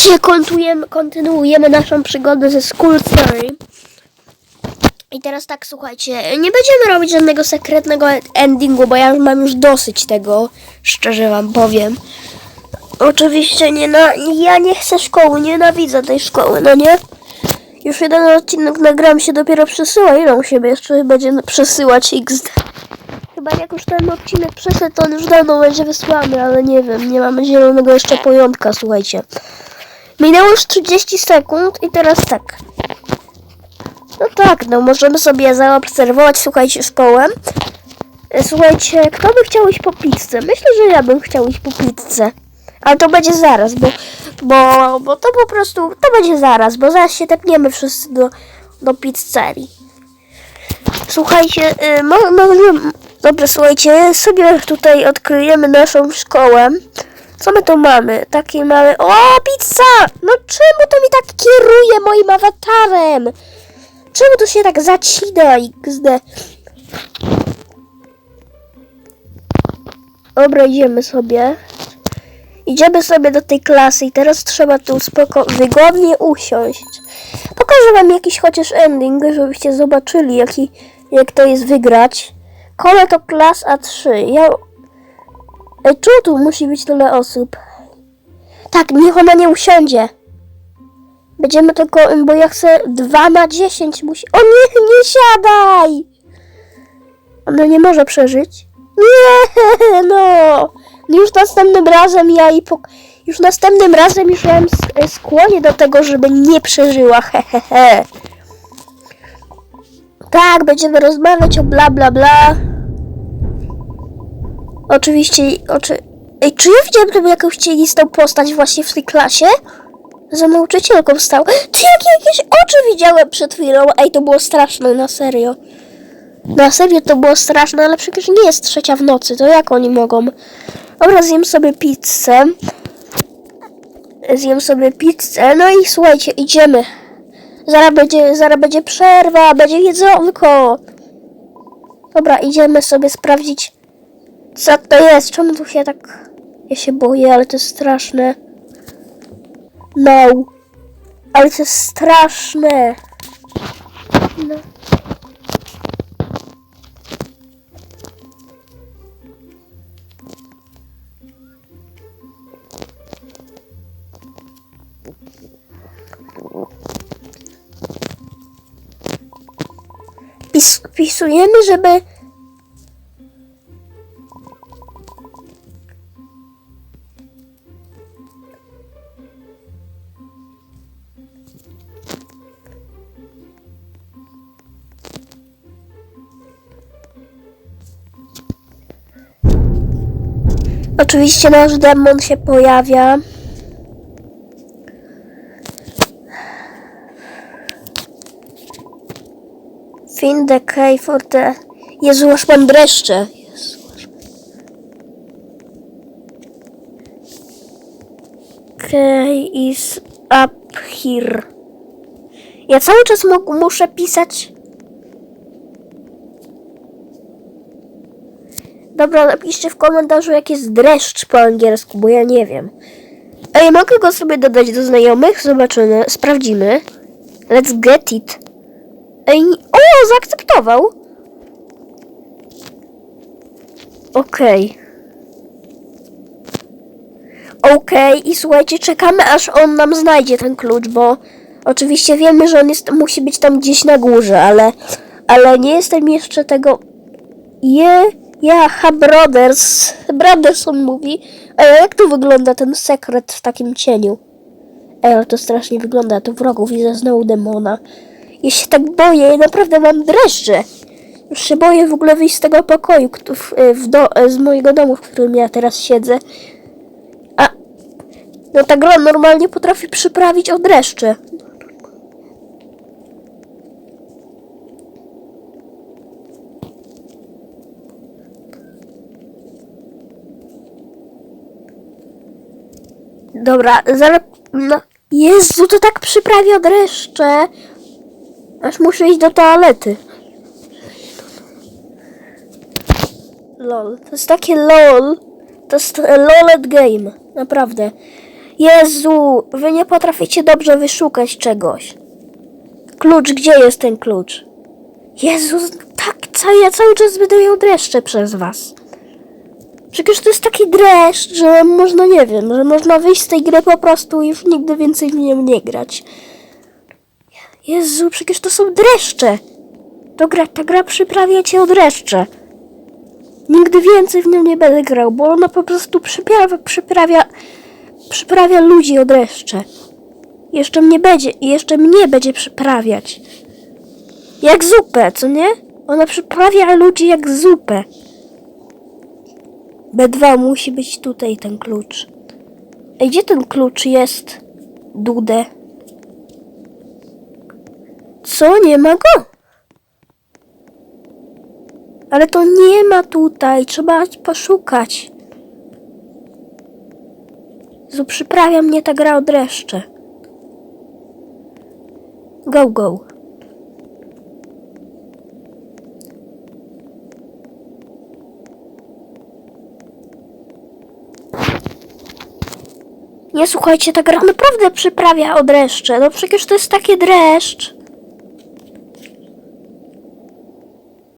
Dzisiaj kontynuujemy, kontynuujemy naszą przygodę ze School Story. I teraz tak, słuchajcie, nie będziemy robić żadnego sekretnego endingu, bo ja mam już dosyć tego, szczerze wam powiem. Oczywiście nie na, ja nie chcę szkoły, nienawidzę tej szkoły, no nie? Już jeden odcinek nagram się dopiero przesyła, ile on się jeszcze będzie przesyłać XD. Chyba jak już ten odcinek przeszedł, to on już dawno będzie wysłany, ale nie wiem, nie mamy zielonego jeszcze pojątka, słuchajcie. Minęło już 30 sekund i teraz tak. No tak, no możemy sobie zaobserwować, słuchajcie, szkołę. E, Słuchajcie, kto by chciał iść po pizzę? Myślę, że ja bym chciał iść po pizzę. Ale to będzie zaraz, bo, bo, bo to po prostu, to będzie zaraz, bo zaraz się tepniemy wszyscy do, do pizzerii. Słuchajcie, y, mo, mo, dobra, słuchajcie, sobie tutaj odkryjemy naszą szkołę. Co my tu mamy? Taki mamy... O, pizza! No czemu to mi tak kieruje moim awatarem? Czemu to się tak zacina XD? Dobra, idziemy sobie. Idziemy sobie do tej klasy i teraz trzeba tu spoko wygodnie usiąść. Pokażę wam jakiś chociaż ending, żebyście zobaczyli jaki, jak to jest wygrać. Kole to klas A3. Ja... Ej, tu musi być tyle osób? Tak, niech ona nie usiądzie. Będziemy tylko, bo ja chcę 2 na 10 musi... O nie, nie siadaj! Ona nie może przeżyć. Nie, no! Już następnym razem ja i pok... Już następnym razem już miałem s- skłonię do tego, żeby nie przeżyła, hehehe. Tak, będziemy rozmawiać o bla bla bla. Oczywiście, oczy... Ej, czy ja widziałem jakąś cienistą postać właśnie w tej klasie? Za nauczycielką stał. Czy jak jakieś oczy widziałem przed chwilą? Ej, to było straszne, na serio. Na serio to było straszne, ale przecież nie jest trzecia w nocy, to jak oni mogą? Dobra, zjem sobie pizzę. Zjem sobie pizzę, no i słuchajcie, idziemy. Zaraz będzie, zaraz będzie przerwa, będzie jedzonko. Dobra, idziemy sobie sprawdzić, co to jest. Czemu tu się tak... Ja się boję, ale to jest straszne. No. Ale to jest straszne. No. Pis wpisujemy, żeby... Oczywiście nasz demon się pojawia. Find the key for the... Jezu, aż mam dreszcze. Key is up here. Ja cały czas mu- muszę pisać... Dobra, napiszcie w komentarzu, jak jest dreszcz po angielsku, bo ja nie wiem. Ej, mogę go sobie dodać do znajomych? Zobaczymy, sprawdzimy. Let's get it. Ej, o, zaakceptował. Okej. Okej, i słuchajcie, czekamy aż on nam znajdzie ten klucz, bo oczywiście wiemy, że on jest, musi być tam gdzieś na górze, ale, ale nie jestem jeszcze tego... Je, jaha, brothers, brothers on mówi. Ej, jak tu wygląda ten sekret w takim cieniu? Ej, ale to strasznie wygląda, to wrogów widzę znowu demona. Ja się tak boję, ja naprawdę mam dreszcze. Już się boję w ogóle wyjść z tego pokoju, w, w do, z mojego domu, w którym ja teraz siedzę. A no ta gra normalnie potrafi przyprawić od dreszcze. Dobra, zaraz... No, Jezu, to tak przyprawi od dreszcze. Aż muszę iść do toalety. Lol. To jest takie lol. To jest lolet game. Naprawdę. Jezu, wy nie potraficie dobrze wyszukać czegoś. Klucz, gdzie jest ten klucz? Jezus, tak, ca- ja cały czas będę miał dreszcze przez was. Przecież to jest taki dreszcz, że można, nie wiem, że można wyjść z tej gry po prostu i już nigdy więcej w nią nie grać. Jezu, przecież to są dreszcze. To gra, ta gra przyprawia cię o dreszcze. Nigdy więcej w nią nie będę grał, bo ona po prostu przyprawia, przyprawia, przyprawia ludzi o dreszcze. Jeszcze mnie będzie, jeszcze mnie będzie przyprawiać. Jak zupę, co nie? Ona przyprawia ludzi jak zupę. B2 musi być tutaj ten klucz. Ej, gdzie ten klucz jest? Dudę. Co? Nie ma go? Ale to nie ma tutaj. Trzeba poszukać. Zu przyprawia mnie ta gra o dreszcze. Go, go. Nie słuchajcie, ta gra naprawdę przyprawia o dreszcze. No przecież to jest taki dreszcz.